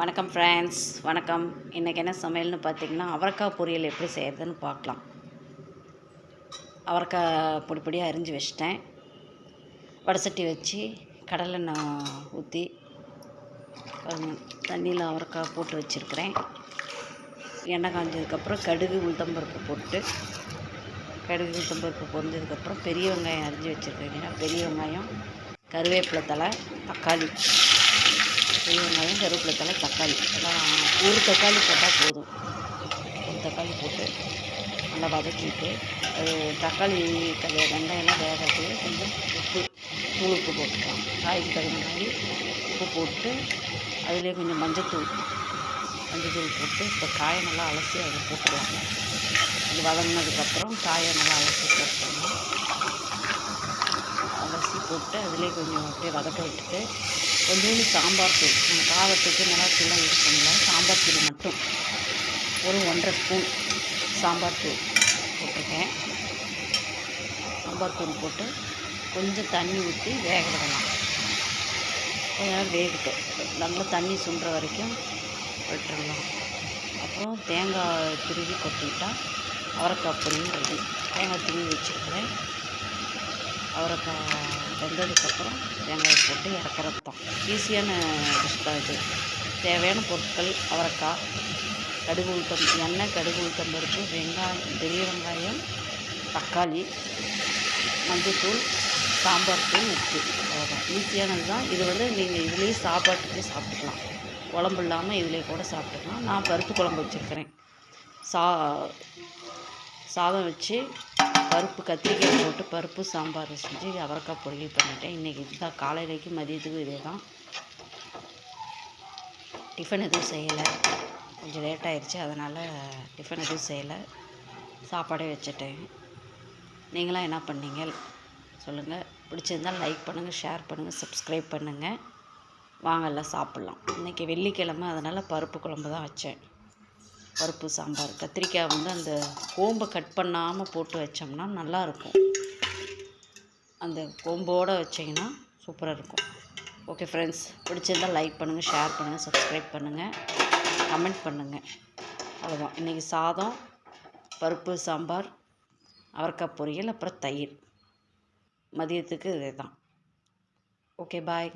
வணக்கம் ஃப்ரெண்ட்ஸ் வணக்கம். இன்றைக்கி என்ன சமையல்னு பார்த்தீங்கன்னா அவரைக்காய் பொரியல் எப்படி செய்கிறதுன்னு பார்க்கலாம். அவரைக்காய் பொடி பொடியாக அரிஞ்சு வச்சிட்டேன். வடசட்டி வச்சு கடலெண்ணெய் ஊற்றி தண்ணியில் அவரைக்காய் போட்டு வச்சுருக்கிறேன். எண்ணெய் காஞ்சதுக்கப்புறம் கடுகு உளுத்தம்பருப்பு போட்டு கடுகு உளுத்தம்பருப்பு பொரிஞ்சதுக்கப்புறம் பெரிய வெங்காயம் அரிஞ்சு வச்சுருக்கேங்க பெரிய வெங்காயம் கருவேப்பிலை தலை தக்காளி. பெரிய வெங்காயம் கருவேப்பிலை தலை தக்காளி. எல்லாம் ஒரு தக்காளி போட்டால் போதும். ஒரு தக்காளி போட்டு நல்லா வதக்கிட்டு அது தக்காளி க- வெங்காயம்லாம் வேகிறதுக்கு கொஞ்சம் உப்பு தூள் உப்பு போட்டுக்கலாம். காய்க்கு தகுந்த மாதிரி உப்பு போட்டு அதிலே கொஞ்சம் மஞ்சத்தூள் மஞ்சத்தூள் போட்டு இப்போ காயை நல்லா அலசி அதில் போட்டுடலாம் இது வதங்கினதுக்கப்புறம் காயை நல்லா அலசி போட்டுடலாம் அலசி போட்டு அதிலே கொஞ்சம் அப்படியே வதக்க விட்டுட்டு கொஞ்சோண்டு சாம்பார் தூள். நம்ம காரத்துக்கு மிளகாத்தூள்லாம் யூஸ் பண்ணலாம். சாம்பார் தூள் மட்டும். ஒரு ஒன்றரை ஸ்பூன் சாம்பார் தூள் போட்டிருக்கேன். சாம்பார் தூள் போட்டு கொஞ்சம் தண்ணி ஊற்றி வேக விடலாம். கொஞ்ச நேரம் வேகட்டும். நல்லா தண்ணி சுண்டுற வரைக்கும் விட்டுறலாம். அப்புறம் தேங்காய் துருவி கொட்டிட்டா அவரைக்காய் பொரியல் ரெடி. தேங்காய் துருவி வச்சுருக்கிறேன். அவரைக்காய் வெந்ததுக்கப்புறம் வெங்காயம் போட்டு இறக்குறது தான் ஈஸியான டிஷ் தான் இது. தேவையான பொருட்கள் அவரைக்காய் கடுகு உளுத்தம் எண்ணெய் கடுகு உளுத்தம் பருப்பு வெங்காயம் பெரிய வெங்காயம் தக்காளி மஞ்சத்தூள் சாம்பார் தூள் உப்பு. அவ்வளோதான் ஈஸியானது தான் இது வந்து நீங்கள் இதுலேயே சாப்பாட்டுக்கு சாப்பிட்டுக்கலாம். குழம்பு இல்லாமல் இதிலே கூட சாப்பிட்டுக்கலாம். நான் பருப்பு குழம்பு வச்சுருக்கிறேன். சா சாதம் வச்சு பருப்பு கத்திரிக்காய் போட்டு பருப்பு சாம்பார் செஞ்சு அவரைக்காய் பொரியல் பண்ணிட்டேன். இன்றைக்கி இதுதான். காலையிலைக்கு மதியத்துக்கும் இதே தான் டிஃபன் எதுவும் செய்யலை. கொஞ்சம் லேட் ஆயிடுச்சு அதனால் டிஃபன் எதுவும் செய்யலை. சாப்பாடே வச்சுட்டேன். நீங்களாம் என்ன பண்ணீங்க? சொல்லுங்கள் பிடிச்சிருந்தால் லைக் பண்ணுங்கள் ஷேர் பண்ணுங்கள் சப்ஸ்கிரைப் பண்ணுங்கள் வாங்கல சாப்பிட்லாம். இன்றைக்கி வெள்ளிக்கிழமை. அதனால் பருப்பு குழம்பு தான் வச்சேன். பருப்பு சாம்பார். கத்திரிக்காய் வந்து அந்த கோம்பை கட் பண்ணாமல் போட்டு வச்சோம்னா நல்லாயிருக்கும். அந்த கோம்போடு வச்சிங்கன்னா சூப்பராக இருக்கும் ஓகே ஃப்ரெண்ட்ஸ் பிடிச்சிருந்தால் லைக் பண்ணுங்கள் ஷேர் பண்ணுங்கள் சப்ஸ்கிரைப் பண்ணுங்கள் கமெண்ட் பண்ணுங்கள் அவ்வளோதான் இன்றைக்கி சாதம் பருப்பு சாம்பார் அவரைக்காய் பொரியல் அப்புறம் தயிர். மதியத்துக்கு இதே தான் ஓகே பாய்